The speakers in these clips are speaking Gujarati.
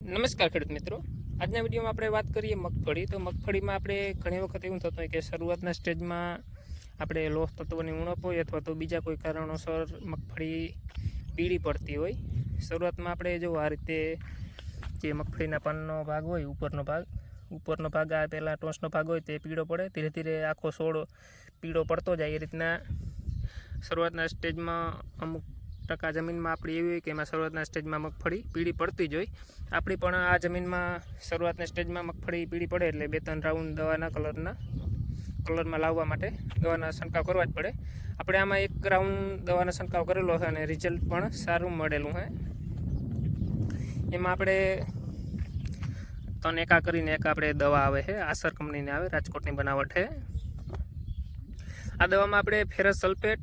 નમસ્કાર ખેડૂત મિત્રો. આજના વિડીયોમાં આપણે વાત કરીએ મગફળી. તો મગફળીમાં આપણે ઘણી વખત એવું થતું હોય કે શરૂઆતના સ્ટેજમાં આપણે લોહ તત્વોની ઉણપ હોય અથવા તો બીજા કોઈ કારણોસર મગફળી પીળી પડતી હોય. શરૂઆતમાં આપણે જો આ રીતે જે મગફળીના પાનનો ભાગ હોય, ઉપરનો ભાગ ઉપરનો ભાગ આ પહેલાં ટોચનો ભાગ હોય તે પીળો પડે. ધીરે ધીરે આખો છોડ પીળો પડતો જાય એ રીતના શરૂઆતના સ્ટેજમાં અમુક ટકા જમીનમાં આપણી એવી હોય કે એમાં શરૂઆતના સ્ટેજમાં મગફળી પીળી પડતી જ હોય. આપણી પણ આ જમીનમાં શરૂઆતના સ્ટેજમાં મગફળી પીળી પડે એટલે બે ત્રણ રાઉન્ડ દવાના કલરના, કલરમાં લાવવા માટે દવાના છંટકાવ કરવા જ પડે. આપણે આમાં એક રાઉન્ડ દવાનો છંટકાવ કરેલો છે અને રિઝલ્ટ પણ સારું મળેલું છે. એમાં આપણે ત્રણ એકા કરીને એક આપણે દવા આવે છે, આસર કંપનીની આવે, રાજકોટની બનાવટ છે. આ દવામાં આપણે ફેરસ સલ્ફેટ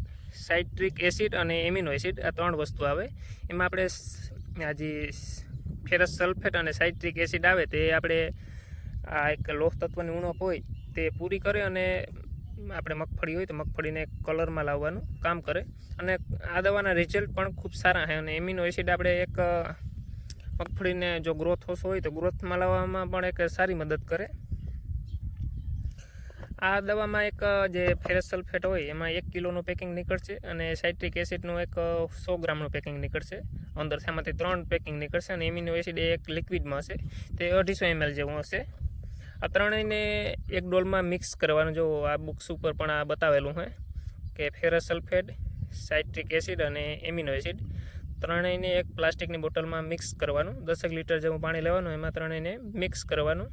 સાઇટ્રિક એસિડ અને એમિનો એસિડ આ ત્રણ વસ્તુ આવે. એમાં આપણે આ જે ફેરસ સલ્ફેટ અને સાઇટ્રિક એસિડ આવે તે આપણે આ એક લોહ તત્વની ઉણપ હોય તે પૂરી કરે અને આપણે મગફળી હોય તો મગફળીને કલરમાં લાવવાનું કામ કરે. અને આ દવાના રિઝલ્ટ પણ ખૂબ સારા છે અને એમિનો એસિડ આપણે એક મગફળીને જો ગ્રોથ હોશ હોય તો ગ્રોથમાં લાવવામાં પણ એક સારી મદદ કરે. આ દવામાં એક જે ફેરસ સલ્ફેટ હોય, એમાં એક કિલોનું પેકિંગ નીકળશે અને સાઇટ્રિક એસિડનું એક સો ગ્રામનું પેકિંગ નીકળશે. અંદર તેમાંથી ત્રણ પેકિંગ નીકળશે અને એમિનો એસિડ એક લિક્વિડમાં હશે. તે અઢીસો એમએલ જેવું હશે. આ ત્રણેયને એક ડોલમાં મિક્સ કરવાનું જો આ બુક્સ ઉપર પણ આ બતાવેલું છે કે ફેરસ સલ્ફેટ સાઇટ્રિક એસિડ અને એમિનો એસિડ ત્રણેયને એક પ્લાસ્ટિકની બોટલમાં મિક્સ કરવાનું. દસેક લીટર જેવું પાણી લેવાનું, એમાં ત્રણેયને મિક્સ કરવાનું.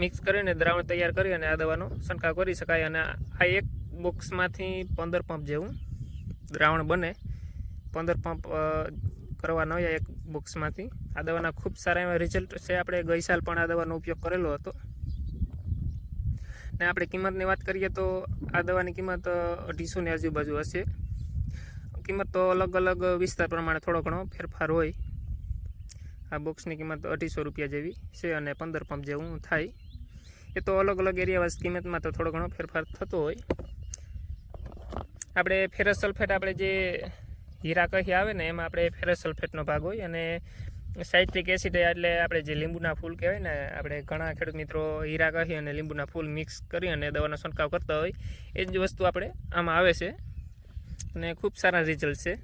મિક્સ કરીને દ્રાવણ તૈયાર કરી અને આ દવાનો છંટકાવ કરી શકાય. અને આ એક બોક્સમાંથી પંદર પંપ જેવું દ્રાવણ બને. પંદર પંપ કરવાનો હોય એક બોક્સમાંથી. આ દવાના ખૂબ સારા એવા રિઝલ્ટ છે. આપણે ગઈ સાલ પણ આ દવાનો ઉપયોગ કરેલો હતો. ને આપણે કિંમતની વાત કરીએ તો આ દવાની કિંમત અઢીસોની આજુબાજુ હશે. કિંમત તો અલગ અલગ વિસ્તાર પ્રમાણે થોડો ઘણો ફેરફાર હોય. આ બોક્સની કિંમત અઢીસો રૂપિયા જેવી છે અને પંદર પંપ જેવું થાય. એ તો અલગ અલગ એરિયા કિંમતમાં તો થોડો ઘણો ફેરફાર થતો હોય. આપણે ફેરસ સલ્ફેટ આપણે જે હીરા કહી આવે ને, એમાં આપણે ફેરસ સલ્ફેટનો ભાગ હોય અને સાઇટ્રિક એસિડ એટલે આપણે જે લીંબુના ફૂલ કહેવાય ને, આપણે ઘણા ખેડૂત મિત્રો હીરા કહી અને લીંબુના ફૂલ મિક્સ કરી અને દવાનો છંટકાવ કરતા હોય. એ જ વસ્તુ આપણે આમાં આવે છે. અને ખૂબ સારા રિઝલ્ટ છે.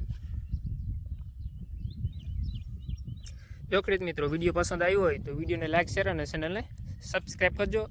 જો ખેડૂત મિત્રો વીડિયો પસંદ આવ્યો હોય તો વિડીયોને લાઇક શેર અને ચેનલને સબસ્ક્રાઈબ કરજો.